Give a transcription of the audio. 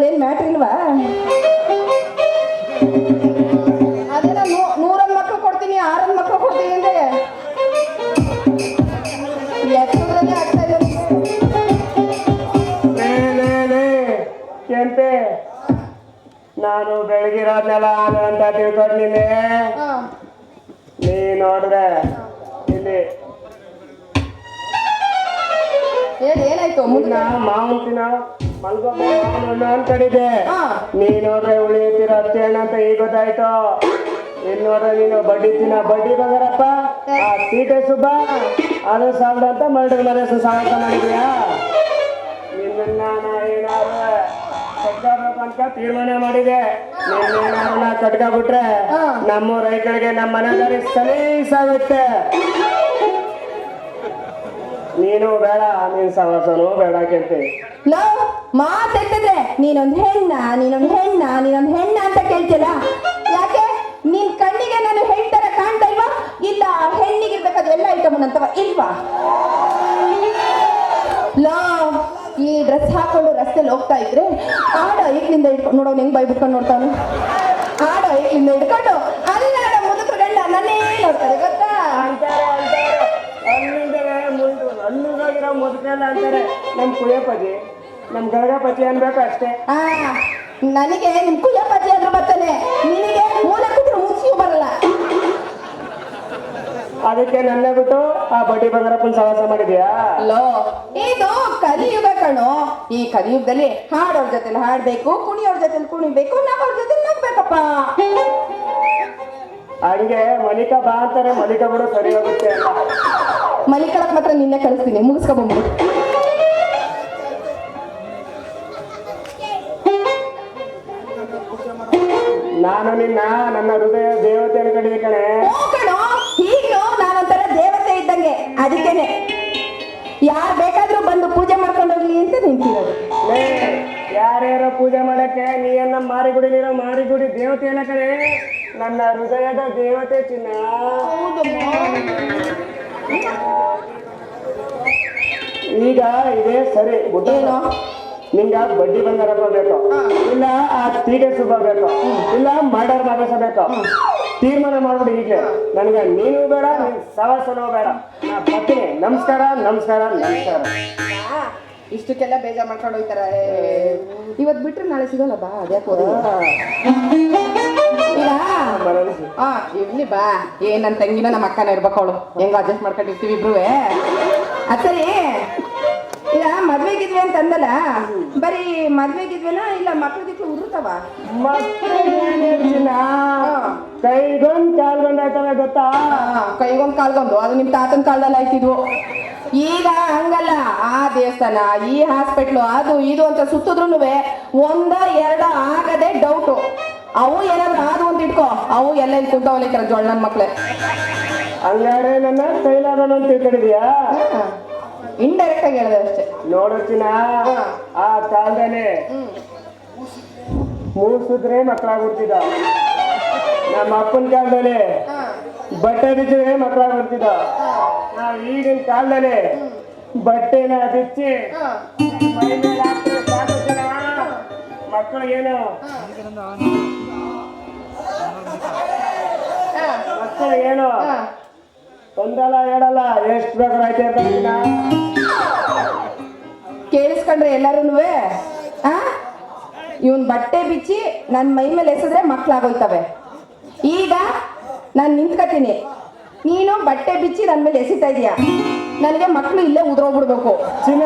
ಅದ್ರಲ್ಲಿ ಏನ್ ಮ್ಯಾಟ್ರ್ ಇಲ್ವಾ ನೂರೊಂದು ಮಕ್ಳು ಕೊಡ್ತೀನಿ ಆರೊಂದು ಮಕ್ಕಳು ಕೊಡ್ತೀನಿ ಅಂದ್ರೆ ಆಗ್ತಾ ಇದೆ ಕೆಂಪೆ ನಾನು ಬೆಳಗಿರೋದ್ನೆಲ್ಲ ಆನೆ ಅಂತ ತಿಳ್ಕೊಂಡು ನೀನೆ. ಹಾ. ನೀ ನೋಡ್ರೆ ಇಲ್ಲಿ. ಏನ್ ಏನಾಯ್ತು? ಮುಂದೆ ಮಾವು ಮಾವನ್ ತಿನ್ನ ಅನ್ಕೊಂಡಿದ್ದೆ ಹಾ. ನೀ ನೋಡ್ರೆ ಉಳಿಯುತ್ತೀರ ಅಷ್ಟೇನ ಅಂತ ಈಗ ಗೊತ್ತಾಯ್ತು. ನೋಡ್ರೆ ನೀನು ಬಡ್ಡಿ ತಿನ್ನ ಬಡ್ಡಿ ಬಂಗಾರಪ್ಪ. ಆ ತೀಟೆ ಸುಬ್ಬ ಅದು ಸಾಲದ ಅಂತ ಮರ್ಡರ್ ಮನೆ ಸಾವಿರ ಮಾಡಿದ್ಯಾ? ನಿನ್ನ ನಾ ಏನಾದ್ರು ಅಂತ ತೀರ್ಮಾನ ಮಾಡಿದೆ. ನಿನ್ನೇನಾದ್ರು ಕಟ್ಕೊಂಡ್ಬಿಟ್ರೆ. ನಮ್ಮ ರೈತರಿಗೆ ನಮ್ಮ ಮನೆಯಲ್ಲಿ ಸಲೀಸಾಗುತ್ತೆ. ನೀನು ಬೇಡ, ನೀನ್ ಸವಾಸನೂ ಬೇಡ ಕೇಳ್ತೀನಿ ಲೋ ನೀನೊಂದ್ ಹೆಣ್ಣ ನೀನೊಂದ್ ಹೆಣ್ಣ ನೀನೊಂದ್ ಹೆಣ್ಣ ಅಂತ ಕೇಳ್ತೀರ ಯಾಕೆ? ನಿನ್ ಕಣ್ಣಿಗೆ ನಾನು ಹೆಣ್ತರ ಕಾಣ್ತಾ ಇಲ್ವಾ? ಇಲ್ಲ ಹೆಣ್ಣಿಗಿರ್ಬೇಕಾದ ಎಲ್ಲ ಐಟಮ್ ಅಂತವ ಇಲ್ವಾ? ಲೋ ಈ ಡ್ರೆಸ್ ಹಾಕೊಂಡು ರಸ್ತೆಲಿ ಹೋಗ್ತಾ ಇದ್ರೆ ಆಡ ಐಕ್ಲಿಂದ ಹಿಡ್ಕೊಂಡು ನೋಡೋ ಹೆಂಗ್ ಬೈ ಬಿಟ್ಕೊಂಡು ನೋಡ್ತಾನೆ? ಆಡ ಐಕ್ಲಿಂದ ಹಿಡ್ಕೊಂಡು ಅಂತಾರೆ ಕುಳಿಯಪ್ಪಾಜಿ ನಮ್ಮ ನಮ್ ಗರಗಪತಿ ಅನ್ಬೇಕು ಅಷ್ಟೇ. ಆ ನನಗೆ ನಿಮ್ ಕುಳಿಯಪ್ಪಾಜಿ ಅಂದ್ರೆ ಬರ್ತಾನೆ. ನಿನಗೆ ಮೂಲ ಕೂತ್ರು ಮುಗಿಸಿಯೂ ಬರಲ್ಲ. ಅದಕ್ಕೆ ನನ್ನ ಬಿಟ್ಟು ಆ ಬಡ್ಡಿ ಬಂಗಾರಪ್ಪನ ಸಾಹಸ ಮಾಡಿದ್ಯಾ? ಲೋ ಇದು ಕಲಿಯುಗ ಕಣೋ. ಈ ಕಲಿಯುಗದಲ್ಲಿ ಹಾಡೋರ್ ಜೊತೆಲಿ ಹಾಡ್ಬೇಕು ಕುಣಿಯೋರ್ ಜೊತೆಲಿ ಕುಣಿಬೇಕು ನಮ್ಮವ್ರ ಜೊತೆಲಿ ನಗ್ಬೇಕಪ್ಪ ಹಂಗೆ ಮಲಿಕ ಬಾ ಅಂತಾರೆ ಮಲಿಕ ಬಿಡು ಸರಿ ಹೋಗುತ್ತೆ ಮಲಿಕಳಕ್ ಮಾತ್ರ ನಿನ್ನೆ ಕಳಿಸ್ತೀನಿ ಮುಗಿಸ್ಕೊಬಂದ್ಬಿಡು ನಾನು ನಿನ್ನ ನನ್ನ ಹೃದಯ ದೇವತೆ ಕಡೆ ಕಣೆ ಈಗಲೂ ನಾನೊಂಥರ ದೇವತೆ ಇದ್ದಂಗೆ. ಅದಕ್ಕೇನೆ. ಯಾರು ಬೇಕಾದ್ರೂ ಬಂದು ಪೂಜೆ ಮಾಡ್ಕೊಂಡು ಹೋಗ್ಲಿ ಅಂತ ನಿಂತಿರೋದು. ಲೇ ಯಾರ್ಯಾರೋ ಪೂಜೆ ಮಾಡಕ್ಕೆ ನೀಯನ್ನ ಮಾರಿಗುಡಿಲಿರೋ ಮಾರಿಗುಡಿ ದೇವತೆ ಅಲ್ಲ ಕಣೆ. ನನ್ನ ಹೃದಯದ ದೇವತೆ ಚಿನ್ನ. ಈಗ ಇದೇ ಸರಿ ಬುದ್ಧ ಏನು? ನಿಂಗ ಬಡ್ಡಿ ಬಂಗಾರಪ್ಪ ಬೇಕು ಇಲ್ಲ ಆ ತೀಗೆ ಸುಬ್ಬ ಬೇಕು. ಇಲ್ಲ ಮರ್ಡರ್ ಮಾಡಿಸಬೇಕು ತೀರ್ಮಾನ ಮಾಡ್ಬಿಡಿ ಈಗಲೇ. ನನಗೆ ನೀನು ಬೇಡ ನಿನ್ ಸವಾಸನೂ ಬೇಡ. ನಾ ಬರ್ತೀನಿ. ನಮಸ್ಕಾರ ನಮಸ್ಕಾರ ನಮಸ್ಕಾರ. ಆ, ಇಷ್ಟಕ್ಕೆಲ್ಲ ಬೇಜಾರು ಮಾಡ್ಕೊಂಡು ಹೋಗ್ತಾರೆ. ಇವತ್ತು ಬಿಟ್ರೆ ನಾಳೆ ಸಿಗೋಲ್ಲ ಬಾ. ಅದ್ಯಾಕೆ ಹಾ. ಇರ್ಲಿ ಬಾ. ಏನ್ ನನ್ನ ತಂಗಿನ ನಮ್ಮ ಅಕ್ಕನ ಇರ್ಬೇಕು ಅವಳು. ಹೆಂಗ ಅಡ್ಜಸ್ಟ್ ಮಾಡ್ಕೊಂಡಿರ್ತೀವಿ ಇಬ್ರು ಅದ್ ಈಗ ಮದ್ವೆಗಿದ್ವಿ ಅಂತ ಅಂದಲ್ಲ ಬರೀ ಮದ್ವೆಗಿದ್ವಿನ ಇಲ್ಲ ಮಕ್ಳಿಗಿತ್ತು ಉರುತ್ತವ ಕೈಗೊಂದ್ ಕಾಲ್ಗೊಂಡ್ ಆಯ್ತವೆ ಗೊತ್ತಾ? ಕೈಗೊಂದ್ ಕಾಲ್ಗೊಂದು. ಅದು ನಿಮ್ ತಾತನ ಕಾಲದಲ್ಲಿ ಆಯ್ತಿದ್ವು. ಈಗ ಹಂಗಲ್ಲ. ಆ ದೇವಸ್ಥಾನ ಈ ಹಾಸ್ಪಿಟ್ಲು ಅದು ಇದು ಅಂತ ಸುತ್ತಿದ್ರು ಒಂದ ಎರಡ ಆಗದೆ ಡೌಟು ಅವು ಏನಾದ್ರು ಆದು ಅಂತ ಇಟ್ಕೋ. ಅವು ಎಲ್ಲ ಇಲ್ಲಿ ಕುಂತವಲ್ಲ ಜೋಳ ನನ್ನ ಮಕ್ಳೆ. ಹಂಗಾರೆ ನನ್ನ ಕೈಲಾದ ಅಂತ ತಿಳ್ಕೊಂಡಿದ್ಯಾ ಇಂಡೈರೆಕ್ಟ್ ಆಗಿ ಹೇಳಿದೆ ಅಷ್ಟೇ. ನೋಡುತ್ತೀನ ಆ ಕಾಲದಲ್ಲಿ ಮೂಸಿದ್ರೆ ಮಕ್ಕಳಾಗ್ಬಿಡ್ತಿದ್ದ. ನಮ್ಮ ಅಪ್ಪನ ಕಾಲದಲ್ಲಿ ಬಟ್ಟೆ ಬಿಚ್ಚಿದ್ರೆ ಮಕ್ಕಳಾಗ್ಬಿಡ್ತಿದ್ದ. ನಾವು ಈಗಿನ ಕಾಲದಲ್ಲಿ ಬಟ್ಟೆನ ಬಿಚ್ಚಿ. ಮಕ್ಕಳಿಗೇನು ಮಕ್ಕಳಿಗೇನು ಒಂದಲ್ಲ ಹೇಳಲ್ಲ ಎಷ್ಟು ಬೇಕಾದ್ರೆ ಐತೆ ಅಂತ ಹೇಳ್ತೀನ? ಕೇಳಿಸ್ಕೊಂಡ್ರೆ ಎಲ್ಲರೂ ಆ? ಇವನ್ ಬಟ್ಟೆ ಬಿಚ್ಚಿ ನನ್ನ ಮೈ ಮೇಲೆ ಎಸೆದ್ರೆ ಮಕ್ಳಾಗೋಯ್ತವೆ. ಈಗ ನಾನು ನಿಂತ್ಕತೀನಿ. ನೀನು ಬಟ್ಟೆ ಬಿಚ್ಚಿ ನನ್ನ ಮೇಲೆ ಎಸಿತಾ ಇದೀಯ? ನನಗೆ ಮಕ್ಳು ಇಲ್ಲೇ ಉದ್ರೋಗ್ಬಿಡ್ಬೇಕು. ಚಿನ್ನ.